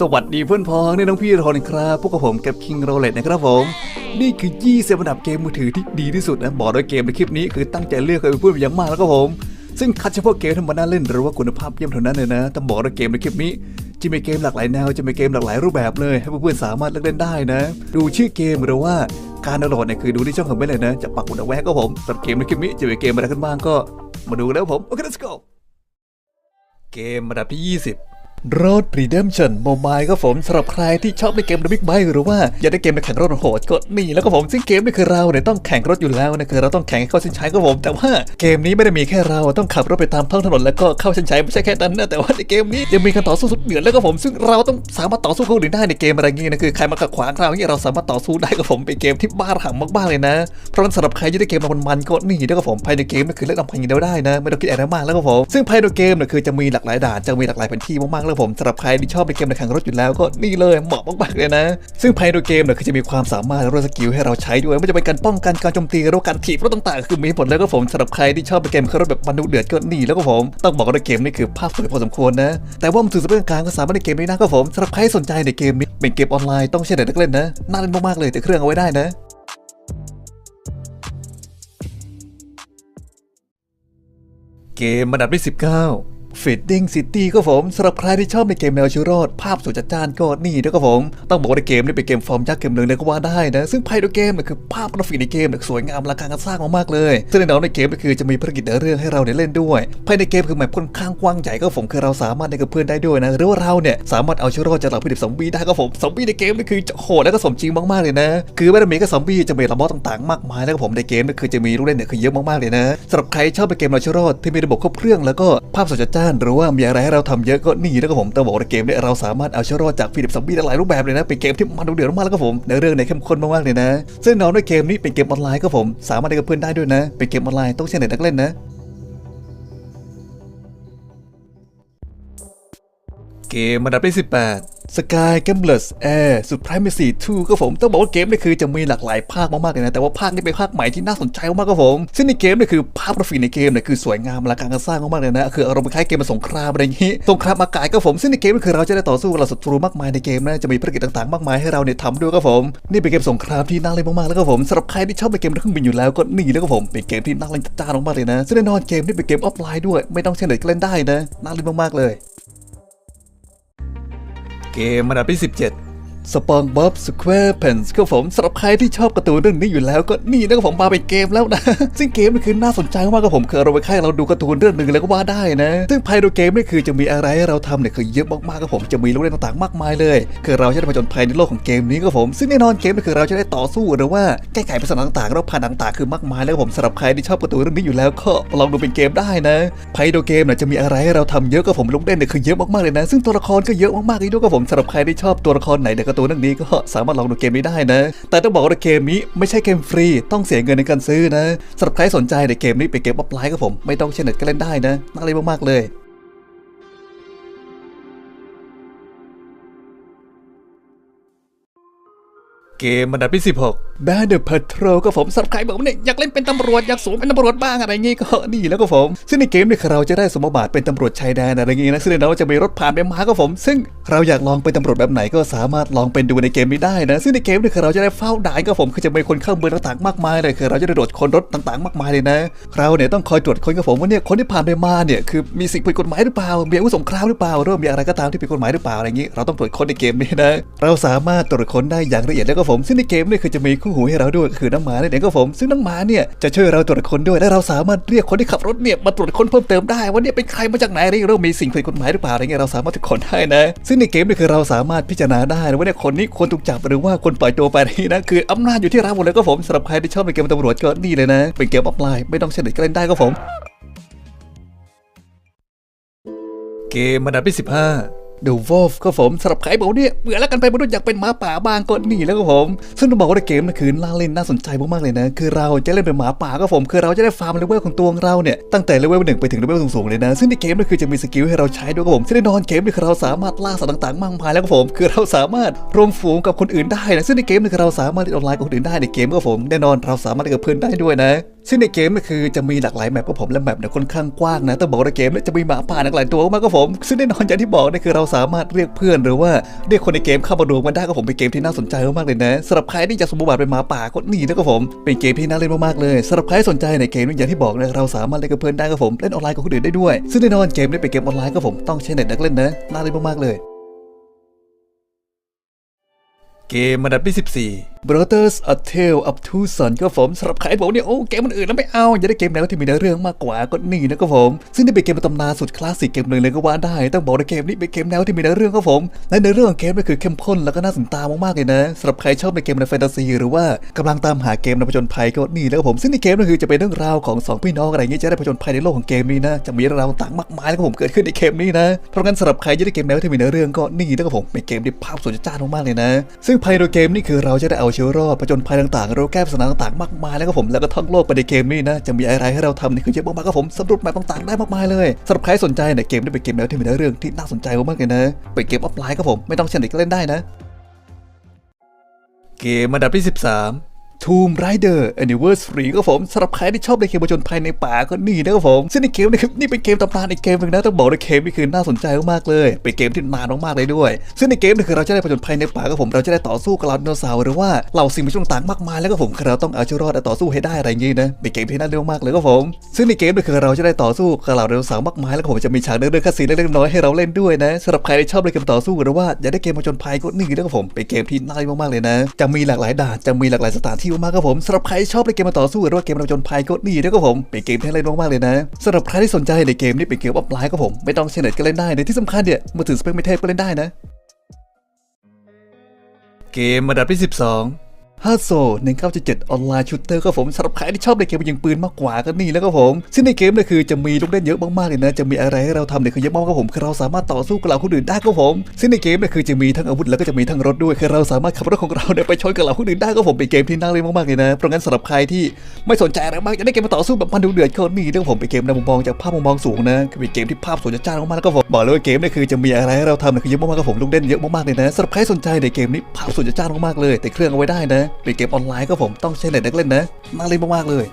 สวัสดีเพื่อนพ้องนี่น้องพี่รอนครับพวกกับผมกับ King r o l e t นะครับผม นี่คือ 20อันดับเกมมือถือที่ดีที่สุดนะบอกด้วยเกมในคลิปนี้คือตั้งใจเลือกให้เพื่อนเป็นอย่างมากแล้วก็ผม ซึ่งคัดเฉพาะเกมที่มันน่าเล่นหรือว่าคุณภาพเยี่ยมเท่านั้นเลยนะแต่บอกด้วยเกมในคลิปนี้จะมีเกมหลากหลายแนวจะมีเกมหลากหลายรูปแบบเลยให้เพื่อนๆสามารถเลือกเล่นได้นะ ดูชื่อเกมหรือว่าการดาวน์โหลดเนี่ยคือดูที่ช่องคอมเมนต์เลยนะจะปักหมุดเอาไว้ก็ผมสำหรับเกมในคลิปนี้จะมีเกมอะไรกันบ้างก็ มาดูกันแล้วผมโอเค let's go เกมระดับที่ 20 Road Redemption Mobile ก็ผมสำหรับใครที่ชอบในเกม The Big Bike หรือว่าอยากได้เกมในแข่งรถโหดก็นี่แล้วก็ผมซึ่งเกมนี่คือเราเนี่ยต้องแข่งรถอยู่แล้วนะคือเราต้องแข่งให้เข้าเส้นชัยก็ผม แต่ว่าเกมนี้ไม่ได้มีแค่เราต้องขับรถไปตามท้องถนนแล้วก็เข้าเส้นชัยไม่ใช่แค่นั้นนะแต่ว่าในเกมนี้ยังมีการต่อสู้สุดเดือดแล้วก็ผมซึ่งเราต้องสามารถต่อสู้กับคนอื่นได้ในเกมอะไรเงี้ยนะคือใครมาขัดขวางเราเนี่ยเราสามารถต่อสู้ได้กับผมเป็นเกมที่บ้าหังมากๆเลยนะเพราะนั้นสำหรับใครที่ได้เกมมันๆก็นี่แล้วก็ผมภายในเกมนี่คือเล่นลำพังอย่างเดียวได้นะไม่ต้องคิดอะไรมากแล้วก็ผมซึ่งภายในเกมเนี่ยคือจะมีหลากหลายด่านจะมีหลากหลายแผนที่มากแล้วผมสำหรับใครที่ชอบในเกมในแข่งรถอยู่แล้วก็นี่เลยเหมาะมากๆเลยนะ ซึ่งภายในเกมเนี่ยคือจะมีความสามารถและรสกิลให้เราใช้ด้วยไม่ว่าจะเป็นการป้องกันการโจมตีหรือการถีบรถต่างๆ คือมีหมดแล้วก็ผมสำหรับใครที่ชอบในเกมขับรถแบบมันดุเดือดก็นี่แล้วก็ผมต้องบอกว่าในเกมนี่คือภาพสวยพอสมควรนะ แต่ว่ามันถือเปคกางก็สามารถในเกมนี้นะก็ผมสำหรับใครสนใจในเกมนี้เป็นเกมออนไลน์ต้องใช้เด็กนักเล่นนะน่าเล่นมากๆเลยแต่เครื่องเอาไว้ได้นะเกมอันดับที่19 Fading City ก็ผมสำหรับใครที่ชอบในเกมแนวชีวิตรดภาพสวยจัดจ้านก็นี่ด้วยก็ผม ต้องบอกว่าในเกมนี้เป็นเกมฟอร์มยักษ์เกมหนึ่งเลยก็ว่าได้นะ ซึ่งภายในเกมเนี่ยคือภาพกราฟิกในเกมเนี่ยสวยงามอลังการสร้างมากๆเลยซึ่งในแนวในเกมก็คือจะมีภารกิจในเรื่องให้เราได้เล่นด้วย ภายในเกมคือแมปค่อนข้างกว้างใหญ่ก็ผมคือเราสามารถได้กับเพื่อนได้ด้วยนะหรือว่าเราเนี่ยสามารถเอาชีวิตรดจากเหล่าพิดิบซอมบี้ได้ก็ผมซอมบี้ในเกมนี่คือจะโหดและก็สมจริงมากๆเลยนะ คือไม่ได้มีแค่ซอมบี้จะมีระบบต่างๆ มากมายแล้วก็ผมในเกมนี่คือจะมีลูกเล่นเนี่ยคือเยอะมากๆเลยนะสำหรับใครชอบในเกมเราชีวิตรดที่มีระบบครบเครื่องแล้วก็ภาพสวยจัดจ้านหรือว่ามีอะไรให้เราทำเยอะก็นี่แล้วก็ผมต้องบอกว่าในเกมเนี่ยเราสามารถเอาชีวิตรอดจากพิดิบซอมบี้ได้หลายรูปแบบเลยนะเป็นเกมที่มันดุเดือดมากแล้วก็ผมในเรื่องในเข้มข้นมากๆเลยนะ ซึ่งน้องในเกมนี้เป็นเกมออนไลน์ก็ผม สามารถได้กับเพื่อนได้ด้วยนะ เป็นเกมออนไลน์ต้องใช้เน็ตนักเล่นนะเกมอันดับที่18 Sky Gamblers Air Supremacy 2ก็ผมต้องบอกว่าเกมนี่คือจะมีหลากหลายภาคมากๆเลยนะ แต่ว่าภาคนี้เป็นภาคใหม่ที่น่าสนใจมากๆก็ผม ซึ่งในเกมนี่คือภาพกราฟิกในเกมเนี่ยคือสวยงามอลังการสร้างมากๆเลยนะ คืออารมณ์คล้ายเกมสงครามอะไรอย่างนี้สงครามอากาศก็ผมซึ่งในเกมนี่คือเราจะได้ต่อสู้กับศัตรูมากมายในเกมนะจะมีภารกิจต่างๆมากมายให้เราเนี่ยทำด้วยก็ผมนี่เป็นเกมสงครามที่น่าเล่นมากๆแล้วก็ผมสำหรับใครที่ชอบในเกมเครื่องบินอยู่แล้วก็นี่แล้วก็ผมเป็นเกมที่น่าเล่นจ้านมากๆเลยนะซึ่งแน่นอนเกมนี่เป็นเกมออฟไลน์ด้วยไม่ต้องใช้เน็ตก็เล่นได้นะน่าเล่นมากๆเลย เกมอันดับที่ 17 สปองบ๊อบสแควร์เพนส์ก็ผมสำหรับใครที่ชอบการ์ตูนเรื่องนี้อยู่แล้วก็นี่นะก็ผมมาเป็นเกมแล้วนะ ซึ่งเกมนี่คือน่าสนใจมากกับผมคือเราไปค่ายเราดูการ์ตูนเรื่องหนึ่งแล้วก็ว่าได้นะ ซึ่งภายในเกมนี่คือจะมีอะไรให้เราทำเนี่ยคือเยอะมากๆกับผมจะมีลูกเล่นต่างๆมากมายเลย คือเราจะได้ผจญภัยในโลกของเกมนี้ก็ผมซึ่งแน่นอนเกมนี่คือเราจะได้ต่อสู้หรือว่าแก้ไขปัญหาต่างๆแล้วผ่านต่างๆ คือมากมายแล้วผมสำหรับใครที่ชอบการ์ตูนเรื่องนี้อยู่แล้วก็ลองดูเป็นเกมได้นะภายในเกมเนี่ยจะมีอะไรให้เราทำเยอะกับผมลูกเล่นเนี่ยคือเยอะมากๆเลยนะ ซึ่งตัวละครก็เยอะมากๆเลยด้วยกับผมสำหรับใครที่ชอบตัวละครไหนในการ์ตูนเรื่องนี้ก็สามารถลองดูเกมนี้ได้นะ แต่ต้องบอกว่าเกมนี้ไม่ใช่เกมฟรี ต้องเสียเงินในการซื้อนะสำหรับใครสนใจในเกมนี้เป็นเกมออฟไลน์กับผม ไม่ต้องใช้เน็ตก็เล่นได้นะน่าเล่นมากๆเลยเกมอันดับที่ 16 Bad the Patrol ก็ผมสำหรับใครบอกว่าเนี่ยอยากเล่นเป็นตำรวจ อยากสวมเป็นตำรวจบ้างอะไรงี้ก็นี่แล้วก็ผม ซึ่งในเกมเนี่ยเราจะได้สมบัติเป็นตำรวจชายแดนอะไรงี้นะซึ่งเราจะมีรถผ่านไปมาก็ผม ซึ่ง เราอยากลองเป็นตำรวจแบบไหนก็สามารถลองเป็นดูในเกมนี้ได้นะ ซึ่งในเกมนี่ยเราจะได้เฝ้าด่านก็ผมคือจะมีคนเข้าเมืองต่างๆมากมายเลยคือเราจะได้ตรวจคนรถต่างๆ มากมายเลยนะ เราเนี่ยต้องคอยตรวจคนกับผมว่าเนี่ยคนที่ผ่านไปมาเนี่ยคือมีสิ่งผิดกฎหมายหรือเปล่ามีอาวุธสงครามหรือเปล่าหรือว่ามีอะไรก็ตามที่ผิดกฎหมายหรือเปล่าอะไรอย่างนี้เราต้องตรวจคนในเกมนี้นะเราสามารถตรวจคนได้อย่างละเอียดแล้วก็ผมซึ่งในเกมนี่คือจะมีคู่หูให้เราด้วยคือน้องหมาเนี่ยก็ผม ซึ่งน้องหมาเนี่ยจะช่วยเราตรวจคนด้วยและเราสามารถเรียกคนที่ขับรถเนี่ยมาตรวจคนเพิ่มเติมได้ว่าเนี่ยเป็นใครมาจากไหนอะไรเรื่องมีสิ่งผิดกฎหมายหรือเปล่าอะไรเงี้ยเราสามารถตรวจคนได้นะซึ่งในเกมนี่คือเราสามารถพิจารณาได้ว่าเนี่ยคนนี้ควรถูกจับหรือว่าคนปล่อยตัวไปนี่นะคืออำนาจอยู่ที่เราหมดเลยก็ผมสำหรับใครที่ชอบในเกมตำรวจก็นี่เลยนะ เป็นเกมออฟไลน์ไม่ต้องเช้เน็ตก็เล่นได้ก็ผม เกมอันดับที่15 The Wolf ก็ผมสำหรับใครบอกเนี่ยเบื่อแล้วกันไปมนุษย์อยากเป็นหมาป่าบ้างก็หนีแล้วก็ผม ซึ่งต้องบอกว่าในเกมมันคือน่าเล่นน่าสนใจมากๆเลยนะ คือเราจะเล่นเป็นหมาป่าก็ผม คือเราจะได้ฟาร์มเลเวลของตัวเราเนี่ยตั้งแต่เลเวลหนึ่งไปถึงเลเวลสูงๆเลยนะ ซึ่งในเกมมันคือจะมีสกิลให้เราใช้ด้วยก็ผมซึ่งแน่นอนเกมนี่คือเราสามารถล่าสัตว์ต่างๆมากมายแล้วก็ผม คือเราสามารถรวมฝูงกับคนอื่นได้นะซึ่งในเกมนี่คือเราสามารถเล่นออนไลน์กับคนอื่นได้ในเกมก็ผมแน่นอนเราสามารถเล่นกับเพื่อนได้ด้วยนะซึ่งในเกมก็คือจะมีหลากหลายแมปกับผมและแมปเนี่ยค่อนข้างกว้างนะต้องบอกว่าเกมเนี่ยจะมีหมาป่าหลากหลายตัวมากครับผม ซึ่งแน่นอนอย่างที่บอกนี่คือเราสามารถเรียกเพื่อนหรือว่าเรียกคนในเกมเข้ามารวมกันได้ก็ผมเป็นเกมที่น่าสนใจมากๆเลยนะสำหรับใครที่จะสมบูรณ์เป็นหมาป่าก็นี่นะครับผมเป็นเกมที่น่าเล่นมากๆเลยสำหรับใครสนใจในเกมนี่ยอย่างที่บอกนะเราสามารถเล่นกับเพื่อนได้ครับผมเล่นออนไลน์กับคนอื่นได้ด้วย ซึ่งแน่นอนเกมนี้เป็นเกมออนไลน์ครับผมต้องใช้เน็ตนักเล่นนะน่าเล่นมากๆเลย เกมอันดับที่ 14 Brothers A Tale of Two Sons ก็ผมสำหรับใครบอกเนี่ยโอ้เกมมันอื่นแล้วไม่เอา อยากได้เกมแนวที่มีเนื้อเรื่องมากกว่าก็นี่นะครับผม ซึ่งนี่เป็นเกมตำนานสุดคลาสสิกเกมหนึ่งเลยก็ว่าได้ ต้องบอกในเกมนี้เป็นเกมแนวที่มีเนื้อเรื่องครับผมและเนื้อเรื่องของเกมนี่คือเข้มข้นแล้วก็น่าสนตามากๆเลยนะสำหรับใครชอบในเกมในแฟนตาซีหรือว่ากำลังตามหาเกมในผจญภัยก็นี่แล้วครับผมซึ่งในเกมนี่คือจะเป็นเรื่องราวของสองพี่น้องอะไรอย่างงี้จะได้ผจญภัยในโลกของเกมนี้นะจะมีเรื่องราวต่างมากมายแล้วครับผมเกิดขึ้นในเกมนี้นะเพราะงั้นสำหรับใครที่ได้เกมแนวที่มีเนื้อเรื่องก็นี่นะครับผมเป็นเกมที่ภาพสวยจ้ามากๆเลยนะซึ่งภายในเกมนี่คือเราจะได้เอาชีวิตรอดผจญภัยต่างๆเราแก้ปัญหาต่างๆมากมายแล้วก็ผมแล้วก็ท่องโลกไปในเกมนี้นะจะมีอะไรให้เราทำนี่คือเยอะมากๆครับผมสำรวจแมปต่างๆได้มากมายเลยสำหรับใครสนใจเนี่ยเกมนี้เป็นเกมแนวที่มีเนื้อเรื่องที่น่าสนใจมากเลยนะเป็นเกมออฟไลน์ครับผมไม่ต้องเชนเด็กก็เล่นได้นะ เกมอันดับที่ 13 Tomb Raider Anniversary ก็ผมสำหรับใครที่ชอบในเกมผจญภัยในป่าก็นี่นะครับผม ซึ่งในเกมนะครับนี่เป็นเกมตำนานอีกเกมหนึงนะต้องบอกในเกมนี่คือน่าสนใจมากๆเลย เป็นเกมที่นานมากๆเลยด้วย ซึ่งในเกมนี่คือเราจะได้ผจญภัยในป่าก็ผมเราจะได้ต่อสู้กับเหล่าไดโนเสาร์หรือว่าเหล่าสิ่งมีชีวิตต่างๆมากมายแล้วก็ผมคือเราต้องเอาชีวิตรอดและต่อสู้ให้ได้อะไรอย่างงี้นะเป็นเกมที่น่าเล่นมากๆเลยก็ผม ซึ่งในเกมนี่คือเราจะได้ต่อสู้กับเหล่าไดโนเสาร์มากมายแล้วผมจะมีฉากเรื่องคัสซีนเล็กๆน้อยให้เราเล่นด้วยนะสำหรับใครที่ชอบในเกมต่อสู้หรือว่าอยากได้เกมผจญภัยก็นี่นะครับผมเป็นเกมที่น่าเล่นมากๆเลยนะ จะมีหลากหลายด่านจะมีหลากหลายสถานทิวมากครับผมสำหรับใครชอบเล่นเกมมาต่อสู้หรือว่าเกมผจนภัยก็นี่นะครับผมเป็นเกมที่เล่นมากๆเลยนะสำหรับใครที่สนใจในเกมนี้เป็นเกมออฟไลน์ครับผมไม่ต้องเชนเน็ตก็เล่นได้ในที่สำคัญเนี่ยมาถือสเปคไม่เทพก็เล่นได้นะ เกมระดับที่ 12 ฮาโซ1977ออนไลน์ชูเตอร์ครับผมสำหรับใครที่ชอบในเกมยิงปืนมากกว่าก็นี่แล้วครับผม ซึ่งในเกมเนี่ยคือจะมีลูกเล่นเยอะมากๆเลยนะ จะมีอะไรให้เราทำเนี่ยคือเยอะมากครับผมคือเราสามารถต่อสู้กับเหล่าคนอื่นได้ครับผม ซึ่งในเกมเนี่ยคือจะมีทั้งอาวุธแล้วก็จะมีทั้งรถด้วยคือเราสามารถขับรถของเราเนี่ยไปชนกับเหล่าคนอื่นได้ครับผมเป็นเกมที่น่าเล่นมากๆเลยนะเพราะงั้นสำหรับใครที่ไม่สนใจอะไรมากจะได้เกมมาต่อสู้แบบมันดูเดือดก็นี่นะครับผมเป็นเกมในมุมมองจากภาพมุมมองสูงนะคือเป็นเกมที่ภาพสวยจ้ามากๆแล้วก็ผมบอกเลยว่าเกมเนี่ยคือจะมีอะไรให้เราทำเนี่ยคือเยอะมากๆครับผมลูกเล่นเยอะมากๆเลยนะสำหรับใครสนใจในเกมนี้ภาพสวยจ้ามากๆเลย แต่เครื่องเอาไว้ได้นะเป็นเกมออนไลน์ก็ผมต้องใช้เน็ตนักเล่นนะน่าเล่นมากๆเลย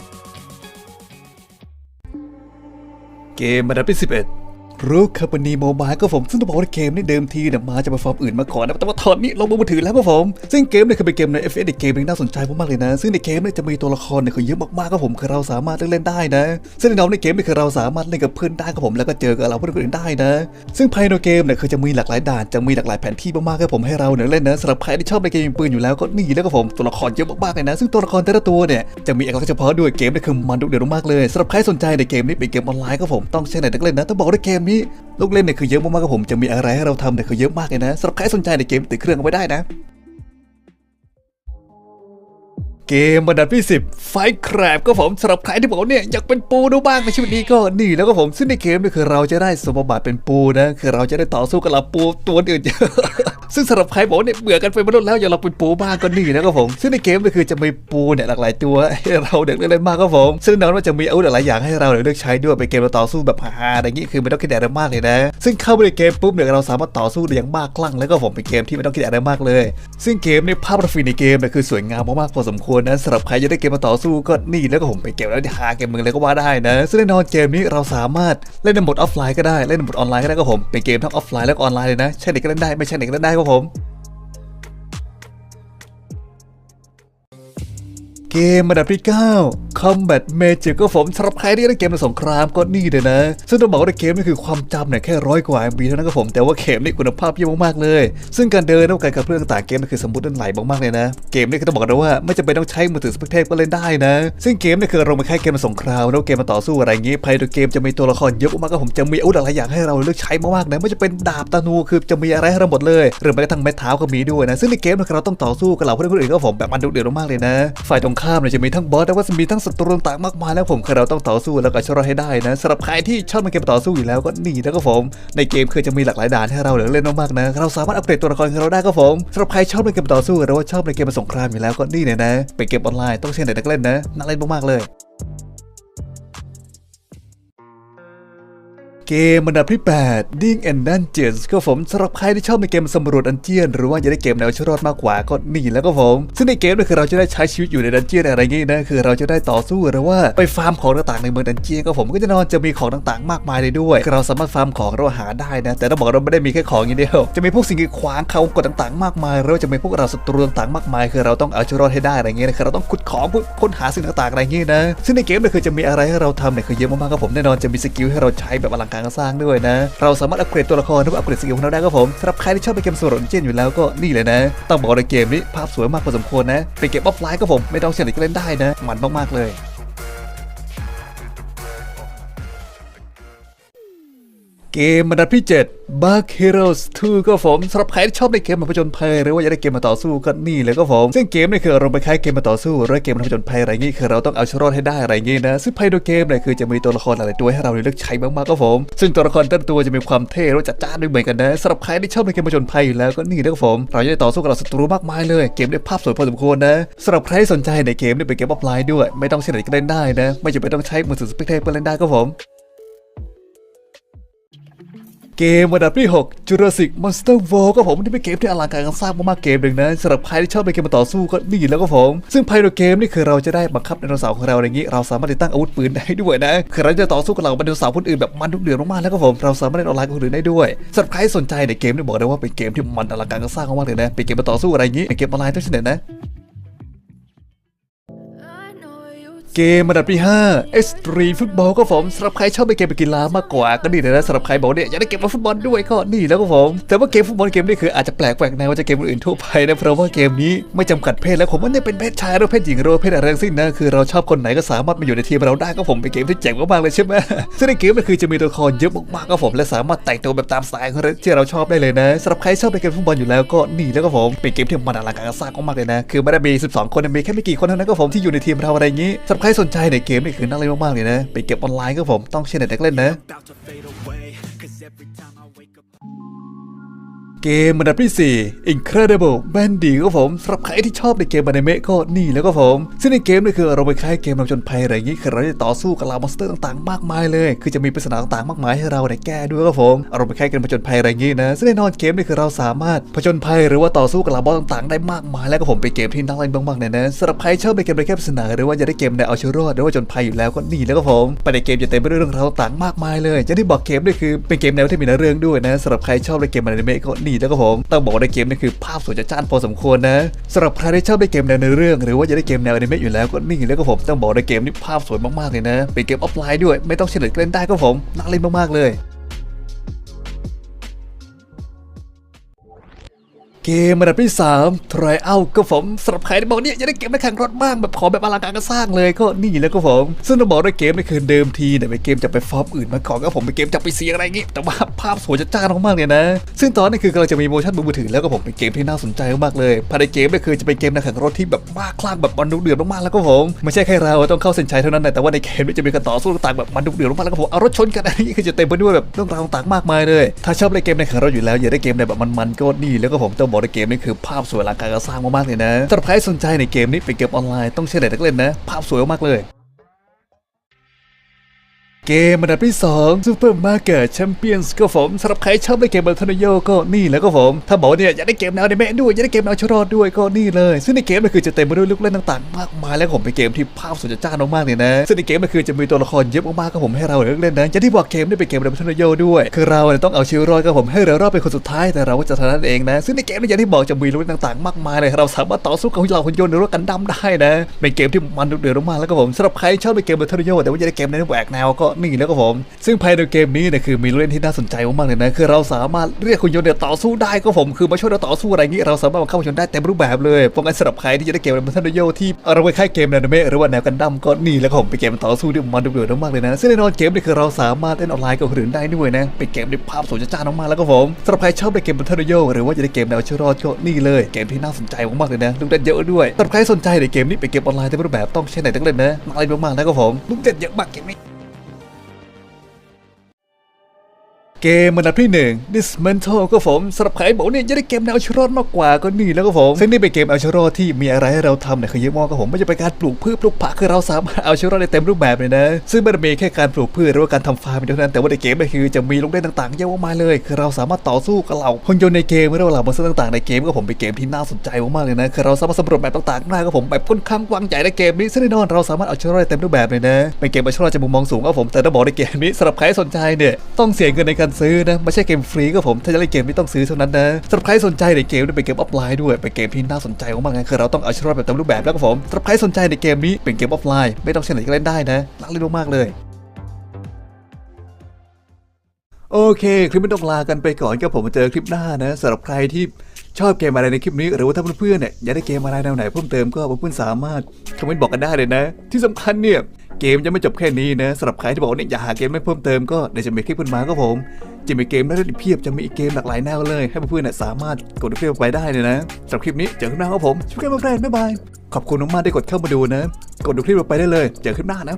เกมอันดับที่11 รู้คาปนีโมบายก็ผมซึ่งต้องบอกว่าเกมนี้เดิมทีเนี่ยมาจากแพลตฟอร์มอื่นมาก่อนนะแต่ว่าตอนนี้ลงมือถือแล้วก็ผมซึ่งเกมเนี่ยคือเป็นเกมใน FS อีกเกมนึงน่าสนใจมากเลยนะ ซึ่งในเกมเนี่ยจะมีตัวละครเนี่ยคือเยอะมากๆก็ผมคือเราสามารถเลือกเล่นได้นะ ซึ่งในน้องในเกมเนี่ยคือเราสามารถเล่นกับเพื่อนได้ก็ผมแล้วก็เจอกับเราเพื่อนคนอื่นได้นะ ซึ่งภายในเกมเนี่ยคือจะมีหลากหลายด่านจะมีหลากหลายแผนที่มากๆครับผมให้เราเนี่ยเล่นนะสำหรับใครที่ชอบในเกมปืนอยู่แล้วก็นี่แล้วก็ผมตัวละครเยอะมากๆเลยนะ ซึ่งตัวละครแต่ละตัวเนี่ยจะมีเอกลักษณ์เฉพาะด้วยเกมเนี่ยคือมันดุเดือดมากเลยสำหรับใครสนใจในเกมนี้เป็นเกมออนไลน์ก็ผมต้องใช้ไหนนักเล่นนะต้องบอกว่าเกมนี้ลูกเล่นเนี่ยคือเยอะมากๆครับผมจะมีอะไรให้เราทำเนี่ยคือเยอะมากเลยนะสำหรับใครสนใจในเกมติดเครื่องเอาไว้ได้นะ เกมอันดับที่ 10 ไฟแครบก็ผมสำหรับใครที่บอกเนี่ยอยากเป็นปูดูบ้างในชีวิตนี้ก็นี่แล้วก็ผมซึ่งในเกมนี่คือเราจะได้สมบัติเป็นปูนะ คือเราจะได้ต่อสู้กับเหล่าปูตัวอื่น ซึ่งสำหรับใครบอกเนี่ยเบื่อกันเป็นมนุษย์แล้วอยากลองเป็นปูบ้างก็นี่นะครับผม ซึ่งในเกมนี่คือจะมีปูเนี่ยหลากหลายตัวให้เราเด็กเล่นมากครับผม ซึ่งแนอนว่าจะมีอาวุธหลายอย่างให้เราเลือกใช้ด้วยเป็นเกมเราต่อสู้แบบฮาๆอะไรอย่างงี้คือไม่ต้องคิดอะไรมากเลยนะ ซึ่งเข้าไปในเกมปุ๊บเนี่ยเราสามารถต่อสู้ได้อย่างมากคลั่งแล้วก็ผมเป็นเกมที่ไม่ต้องคิดอะไรมากเลย ซึ่งเกมในภาพกราฟิกในเกมเนี่ยคือสวยงามมากๆพอสมควรนะสำหรับใครจะได้เกมมาต่อสู้ก็นี่แล้วก็ผมเป็นเกมแล้วหาเกมมึงเลยก็ว่าได้นะซึ่งแน่นอนเกมนี้เราสามารถเล่นในโหมดออฟไลน์ก็ได้เล่นในโหมดออนไลน์ก็ได้ก็ผมเป็นเกมทั้งออฟไลน์และออนไลน์เลยนะใช่เด็กก็เล่นได้ไม่ใช่เด็กก็เล่นได้ก็ผมเกมระดับที่ 9 Combat Major ก็ผมสำหรับใครที่เล่นเกมในสงครามก็นี่เลยนะ ซึ่งต้องบอกว่าเกมนี่คือความจำเนี่ยแค่ร้อยกว่า MB เท่านั้นก็ผมแต่ว่าเกมนี่คุณภาพเยี่ยมมากๆเลย ซึ่งการเดินและการกับเพื่อนต่างๆเกมนี่คือสมบูรณ์นั่นไหลมากๆเลยนะ เกมนี่ก็ต้องบอกกันว่าไม่จำเป็นต้องใช้มือถือสเปกเทปก็เล่นได้นะ ซึ่งเกมนี่คือเราไม่แค่เกมในสงครามแล้วเกมมาต่อสู้อะไรอย่างงี้ภายในเกมจะมีตัวละครเยอะมากก็ผมจะมีอาวุธหลายอย่างให้เราเลือกใช้มากๆนะไม่จะเป็นดาบตานูคือจะมีอะไรให้เราหมดเลย หรือแม้กระทั่งไม้เท้าก็มีด้วยนะซึ่งในเกมเนี่ยเราต้องต่อสู้กับเหล่าเพื่อนคนอื่นก็ผมแบบมันดุเดือดมากเลยนะ ฝ่ายตรงข้ามเนี่ยจะมีทั้งบอสแต่ว่ามีทั้งศัตรูต่างๆมากมายแล้วผมคือเราต้องต่อสู้แล้วก็ชนะให้ได้นะสำหรับใครที่ชอบในเกมต่อสู้อยู่แล้วก็นี่แล้วก็ผมในเกมคือจะมีหลากหลายด่านให้เราเหลือเล่นมากๆนะเราสามารถอัปเกรดตัวละครของเราได้ก็ผมสำหรับใครชอบในเกมต่อสู้หรือว่าชอบในเกมสงครามอยู่แล้วก็นี่เนี่ยนะเป็นเกมออนไลน์ต้องใช้เน็ตนักเล่นนะน่าเล่นมากๆเลย เกมอันดับที่ 8 Ding and Dungeons ก็ผมสำหรับใครที่ชอบในเกมสำรวจดันเจียน หรือว่าอยากได้เกมแนวชรอดมากกว่าก็นี่แล้วก็ผม ซึ่งในเกมนี่คือเราจะได้ใช้ชีวิตอยู่ในดันเจียนอะไรงี้นะคือเราจะได้ต่อสู้หรือว่าไปฟาร์มของต่างๆในเมืองดันเจียนก็ผมก็จะนอนจะมีของต่างๆ มากมายเลยด้วยคือเราสามารถฟาร์มของเราหาได้นะ แต่ต้องบอกเราไม่ได้มีแค่ของอย่างเดียวจะมีพวกสิ่งกีดขวางเขากดต่างๆ มากมายหรือว่าจะมีพวกเราศัตรูต่างๆมากมาย คือเราต้องเอาชีวิตรอดให้ได้อะไรเงี้ยนะคือเราต้องขุดของเพื่อค้นหาสิ่งต่างๆอะไรเงี้ยนะซึ่งในเกมเนี่ยคือจะมีอะไรให้เราทำเนี่ยคือเยอะมากๆครับผมแน่นอนจะมีสกิลให้เราใช้แบบอลังการสร้างด้วยนะ เราสามารถอัปเกรดตัวละครหรืออัปเกรดสกิลของเราได้ครับผมสำหรับใครที่ชอบในเกมสโลว์เจนอยู่แล้วก็นี่เลยนะ ต้องบอกในเกมนี้ภาพสวยมากพอสมควรนะเป็นเกมออฟไลน์ครับผมไม่ต้องเฉลี่ยก็เล่นได้นะ มันมากๆเลย เกมอันดับที่ 7 Bark Heroes 2ก็ผมสำหรับใครที่ชอบในเกมมาผจญภัยหรือว่าอยากได้เกมมาต่อสู้ก็นี่เลยก็ผมซึ่งเกมนี่คือเราไปคล้ายเกมมาต่อสู้หรือเกมมาผจญภัยอะไรงี้คือเราต้องเอาชีวิตรอดให้ได้อะไรงี้นะซึ่งภายในเกมเนี่ยคือจะมีตัวละครหลายตัวให้เราเลือกใช้มากๆก็ผม ซึ่งตัวละครแต่ละตัวจะมีความเท่และจัดจ้านด้วยเหมือนกันนะสำหรับใครที่ชอบในเกมมาผจญภัยอยู่แล้วก็นี่เลยก็ผมเราจะได้ต่อสู้กับเราศัตรูมากมายเลยเกมได้ภาพสวยพอสมควรนะสำหรับใครที่สนใจในเกมนี่เป็นเกมออฟไลน์ด้วย ไม่ต้องใช้เน็ตก็เล่นได้นะ ไม่จำเป็นต้องใช้มือถือสเปกเทเพื่อเล่นได้ก็ผม เกมอันดับที่ 6 Jurassic Monster World ก็ผมที่เป็นเกมที่อลังการงานสร้างมากๆเกมหนึ่งนะสำหรับใครที่ชอบในเกมมาต่อสู้ก็นี่แล้วก็ผม ซึ่งภายในเกมนี่คือเราจะได้บังคับไดโนเสาร์ของเราอย่างนี้ เราสามารถติดตั้งอาวุธปืนได้ด้วยนะคือเราจะต่อสู้กับเหล่าไดโนเสาร์คนอื่นแบบมันทุกเดือนมากๆแล้วก็ผมเราสามารถเล่นออนไลน์กับคนอื่นได้ด้วยสำหรับใครสนใจในเกมนี่บอกได้ว่าเป็นเกมที่มันอลังการงานสร้างมากๆเลยนะเป็นเกมมาต่อสู้อะไรอย่างนี้เป็นเกมออนไลน์ด้วยเช่นเดียวนะ เกมอันดับที่5 Extreme Football ก็ผมสำหรับใครชอบในเกมเป็นกีฬามากกว่าก็นี่เลยนะสำหรับใครบอกเนี่ยอยากได้เกมฟุตบอลด้วยก็นี่แล้วก็ผม แต่ว่าเกมฟุตบอลเกมนี้คืออาจจะแปลกแหวกแนวจากเกมอื่นทั่วไปนะเพราะว่าเกมนี้ไม่จำกัดเพศแล้วผมว่าเนี่ยเป็นเพศชายหรือเพศหญิงหรือว่าเพศอะไรทั้งสิ้นนะคือเราชอบคนไหนก็สามารถมาอยู่ในทีมเราได้ก็ผมเป็นเกมที่เจ๋งมากๆเลยใช่ไหมซึ่งในเกมก็คือจะมีตัวละครเยอะมากๆก็ผมและสามารถแต่งตัวแบบตามสไตล์ของเราที่เราชอบได้เลยนะสำหรับใครชอบในเกมฟุตบอลอยู่แล้วก็นี่แล้วก็ผมเป็นเกมที่มันอลังการสร้างมากๆเลยนะคือไม่ได้มี 12 คนมีแค่ไม่กี่คนเท่านั้นก็ผมที่อยู่ในทีมเราอะไรอย่างนี้สำหรับใครสนใจในเกมนี่คือน่าเล่นมากๆเลยนะ ไปเก็บออนไลน์ก็ผมต้องเชื่อในเด็กเล่นนะ เกมอันดับที่ 4 Incredible Bandy ก็ผมสำหรับใครที่ชอบในเกมอนิเมะก็นี่แล้วก็ผม ซึ่งในเกมนี่คือเราไปคล้ายเกมนำจนภัยอะไรอย่างนี้คือเราจะต่อสู้กับเหล่ามอนสเตอร์ต่างๆ มากมายเลย คือจะมีปริศนาต่างๆ มากมายให้เราได้แก้ด้วยก็ผมเราไปคล้ายเกมผจญภัยอะไรอย่างนี้นะซึ่งแน่นอนเกมนี่คือเราสามารถผจญภัยหรือว่าต่อสู้กับเหล่าบอสต่างๆ ได้มากมายแล้วก็ผมเป็นเกมที่น่าเล่นมากๆเลยนะสำหรับใครชอบในเกมในแค่ปริศนาหรือว่าจะได้เกมในเอาชีวิตรอดหรือว่าจญภัยอยู่แล้วก็นี่แล้วก็ผมไปในเกมจะเต็มไปด้วยเรื่องราวต่างๆมากมายเลยอย่างที่บอกเกมนี่คือเป็นเกมแนวที่มีเนื้อเรื่องด้วยนะสำหรับใครชอบในเกมอนิเมะก็นี่แล้วก็ผมต้องบอกว่าในเกมนี่คือภาพสวยจัดจ้านพอสมควรนะสำหรับใครที่ชอบในเกมแนวเนื้อเรื่อง หรือว่าจะได้เกมแนวอนิเมะอยู่แล้วก็นี่แล้วก็ผมต้องบอกในเกมนี้ภาพสวยมากๆเลยนะเป็นเกมออฟไลน์ด้วยไม่ต้องเฉลยเล่นได้ก็ผมน่าเล่นมากๆเลย เกมอันดับที่3 Try Out ก็ผมสำหรับใครที่บอกเนี่ยอยากได้เกมในแข่งรถบ้างแบบขอแบบอลังการก็สร้างเลยก็นี่แล้วก็ผมซึ่งต้องบอกด้วยเกมนี่คือเดิมทีเนี่ยเป็นเกมจะไปฟอร์มอื่นมาก่อนก็ผมเป็นเกมจะไปเสียอะไรงี้แต่ว่าภาพสวยจ้ามากๆเลยนะ ซึ่งตอนนี้คือกำลังจะมีโมชั่นบนมือถือแล้วก็ผมเป็นเกมที่น่าสนใจมากๆเลยภายในเกมนี่คือจะเป็นเกมในแข่งรถที่แบบบ้าคลั่งแบบมันดุเดือดมากๆแล้วก็ผมไม่ใช่แค่เราต้องเข้าเส้นชัยเท่านั้นแต่ว่าในเกมนี่จะมีการต่อสู้ต่างแบบมันดุเดือดมากๆแล้วก็ผมเอารถชนกันอันนี้คือจะเต็มไปด้วยแบบเรื่องราวต่างๆมากมายเลย ถ้าชอบเล่นเกมในแข่งรถอยู่แล้วอยาได้เกมในแบบมันๆก็นี่แล้วก็ผมต้องบอกในเกมนี่คือภาพสวยหลังการสร้างมากๆเลยนะสำหรับใครสนใจในเกมนี้เป็นเกมออนไลน์ต้องใช้เน็กเล่นนะ ภาพสวยมากเลย เกมอันดับที่2 Super Market Champions ก็ผมสำหรับใครชอบเล่นเกมบัลทนโยก็นี่แล้วก็ผม ถ้าบอกเนี่ยอยากได้เกมแนวอนิเมะด้วยอยากได้เกมแนวชรอดด้วยก็นี่เลย ซึ่งในเกมมันคือจะเต็มไปด้วยลูกเล่นต่างๆ มากมายแล้วผมเป็นเกมที่ภาพสวยจัดจ้านมากๆเลยนะ ซึ่งในเกมมันคือจะมีตัวละครเยอะมากๆก็ผมให้เราเลือกเล่นนะอย่างที่บอกเกมนี่เป็นเกมบัลทนโยด้วย คือเราต้องเอาชีวิตรอดก็ผมให้เรารอดเป็นคนสุดท้ายแต่เราก็จะชนะเองนะ ซึ่งในเกมนี่อย่างที่บอกจะมีลูกเล่นต่างๆ มากมายเลย เราสามารถต่อสู้กับเหล่าหุ่นยนต์หรือว่ากันดั้มได้นะเป็นเกมที่มันดุเดือดมากแล้วก็ผมสำหรับใครชอบในเกมบัลทนโยแต่ว่าอยากได้เกมในแหวกแนวก็นี่แล้วก็ผม ซึ่งภายในเกมนี้เนี่ยคือมีเล่นที่น่าสนใจมากๆเลยนะคือเราสามารถเรียกคุณยนต์เนี่ยต่อสู้ได้ก็ผมคือมาช่วยเราต่อสู้อะไรงี้เราสามารถบังคับคุณยนต์ได้เต็มรูปแบบเลยเพราะงั้นสำหรับใครที่จะได้เกมในบันเทิงโยที่เราไปค่ายเกมแนวอนิเมะหรือว่าแนวกันดั้มก็นี่แล้วก็ผมเป็นเกมต่อสู้ที่มันดุเดือดมากๆเลยนะซึ่งแน่นอนเกมนี่คือเราสามารถเล่นออนไลน์กับคนอื่นได้ด้วยนะเป็นเกมที่ภาพสวยจ้ามากๆแล้วก็ผมสำหรับใครชอบในเกมบันเทิงโยหรือว่าจะได้เกมแนวชิรอดก็นี่เลยเกมที่น่าสนใจมากๆเลยนะลูกเล่นเยอะด้วยสำหรับใครสนใจในเกมนี้เป็นเกมออนไลน์เต็มรูปแบบต้องใช้ไหนต้องเล่นนะน่าเล่นมากๆแล้วก็ผมลูกเล่นเยอะมากเกมนี้ เกมอันดับที่หนึ่ง Dismantle ก็ผมสำหรับใครบอกเนี่ยจะได้เกมแนวเอาชีวิตรอดมากกว่าก็นี่แล้วก็ผมซึ่งนี่เป็นเกมเอาชีวิตรอดที่มีอะไรให้เราทำเนี่ยคือเยอะมากก็ผมไม่จะเป็นการปลูกพืชปลูกผักคือเราสามารถเอาชีวิตรอดได้เต็มรูปแบบเลยนะ ซึ่งไม่ได้มีแค่การปลูกพืชหรือว่าการทำฟาร์มเท่านั้นแต่ว่าในเกมนี่คือจะมีลูกเล่นต่างๆเยอะมากมายเลย คือเราสามารถต่อสู้กับเหล่าหุ่นยนต์ในเกมหรือว่าเหล่ามอนสเตอร์ต่างๆในเกมก็ผมเป็นเกมที่น่าสนใจมากๆเลยนะคือเราสามารถสำรวจแบบต่างๆได้ก็ผมแบบค่อนข้างกว้างใหญ่ในเกมนี้ซึ่งแน่นอนเราสามารถเอาชีวิตรอดได้เต็มรูปแบบเลยนะเป็นเกมเอาชรอดจากมุมมองสูงก็ผมแต่ต้องบอกในเกมนี้สำหรับใครสนใจเนี่ยต้องเสียเงินในการซื้อนะไม่ใช่เกมฟรีก็ผมถ้าจะเล่นเกมนี้ต้องซื้อเท่านั้นนะสำหรับใครสนใจในเกมนี่เป็นเกมออฟไลน์ด้วยเป็นเกมที่น่าสนใจมากๆนะคือเราต้องเอาชีวิตรอดแบบเต็มรูปแบบแล้วก็ผมสำหรับใครสนใจในเกมนี้เป็นเกมออฟไลน์ไม่ต้องใช้ไหนก็เล่นได้นะรักเล่นมากๆเลยโอเค คลิปไม่ต้องลากันไปก่อนก็ผมมาเจอคลิปหน้านะสำหรับใครที่ชอบเกมอะไรในคลิปนี้ หรือว่าถ้าเพื่อนๆเนี่ยอยากได้เกมอะไรแนวไหนเพิ่มเติมก็เพื่อนๆสามารถคอมเมนต์บอกกันได้เลยนะ ที่สำคัญเนี่ย เกมยังไม่จบแค่นี้นะสำหรับใครที่บอกว่าเนี่ยอยากหาเกมไม่เพิ่มเติมก็เดี๋ยวจะมีคลิปขึ้นมาก็ผม จะมีเกมน่าเล่นอีกเพียบจะมีอีกเกมหลากหลายแนวเลย ให้เพื่อนๆเนี่ยสามารถกดดูคลิปไปได้เลยนะสำหรับคลิปนี้เจอกันหน้าครับผมช่วยกันมาแฟนบ๊ายบายขอบคุณมากๆที่กดเข้ามาดูนะ กดดูคลิปเราไปได้เลยเจอคลิปหน้านะ